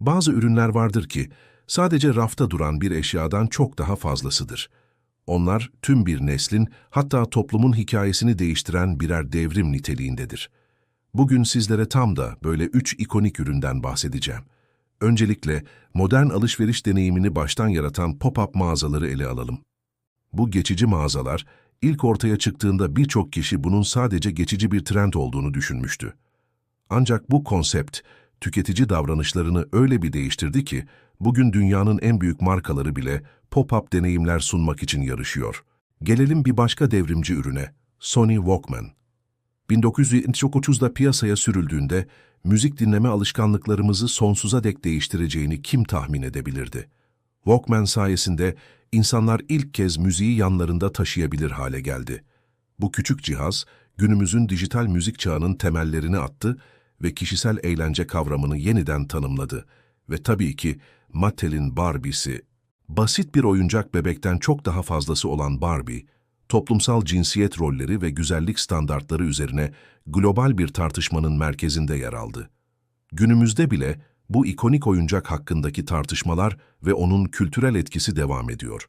Bazı ürünler vardır ki sadece rafta duran bir eşyadan çok daha fazlasıdır. Onlar tüm bir neslin hatta toplumun hikayesini değiştiren birer devrim niteliğindedir. Bugün sizlere tam da böyle üç ikonik üründen bahsedeceğim. Öncelikle modern alışveriş deneyimini baştan yaratan pop-up mağazaları ele alalım. Bu geçici mağazalar, ilk ortaya çıktığında birçok kişi bunun sadece geçici bir trend olduğunu düşünmüştü. Ancak bu konsept, tüketici davranışlarını öyle bir değiştirdi ki, bugün dünyanın en büyük markaları bile pop-up deneyimler sunmak için yarışıyor. Gelelim bir başka devrimci ürüne, Sony Walkman. 1979'da piyasaya sürüldüğünde, müzik dinleme alışkanlıklarımızı sonsuza dek değiştireceğini kim tahmin edebilirdi? Walkman sayesinde insanlar ilk kez müziği yanlarında taşıyabilir hale geldi. Bu küçük cihaz, günümüzün dijital müzik çağının temellerini attı ve kişisel eğlence kavramını yeniden tanımladı. Ve tabii ki Mattel'in Barbie'si, basit bir oyuncak bebekten çok daha fazlası olan Barbie, toplumsal cinsiyet rolleri ve güzellik standartları üzerine global bir tartışmanın merkezinde yer aldı. Günümüzde bile bu ikonik oyuncak hakkındaki tartışmalar ve onun kültürel etkisi devam ediyor.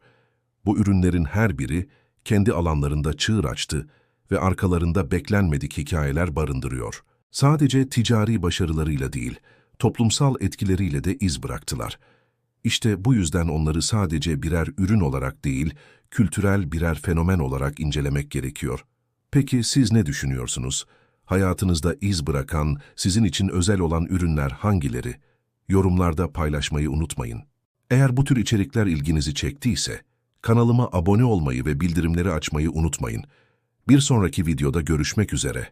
Bu ürünlerin her biri kendi alanlarında çığır açtı ve arkalarında beklenmedik hikayeler barındırıyor. Sadece ticari başarılarıyla değil, toplumsal etkileriyle de iz bıraktılar. İşte bu yüzden onları sadece birer ürün olarak değil, kültürel birer fenomen olarak incelemek gerekiyor. Peki siz ne düşünüyorsunuz? Hayatınızda iz bırakan, sizin için özel olan ürünler hangileri? Yorumlarda paylaşmayı unutmayın. Eğer bu tür içerikler ilginizi çektiyse, kanalıma abone olmayı ve bildirimleri açmayı unutmayın. Bir sonraki videoda görüşmek üzere.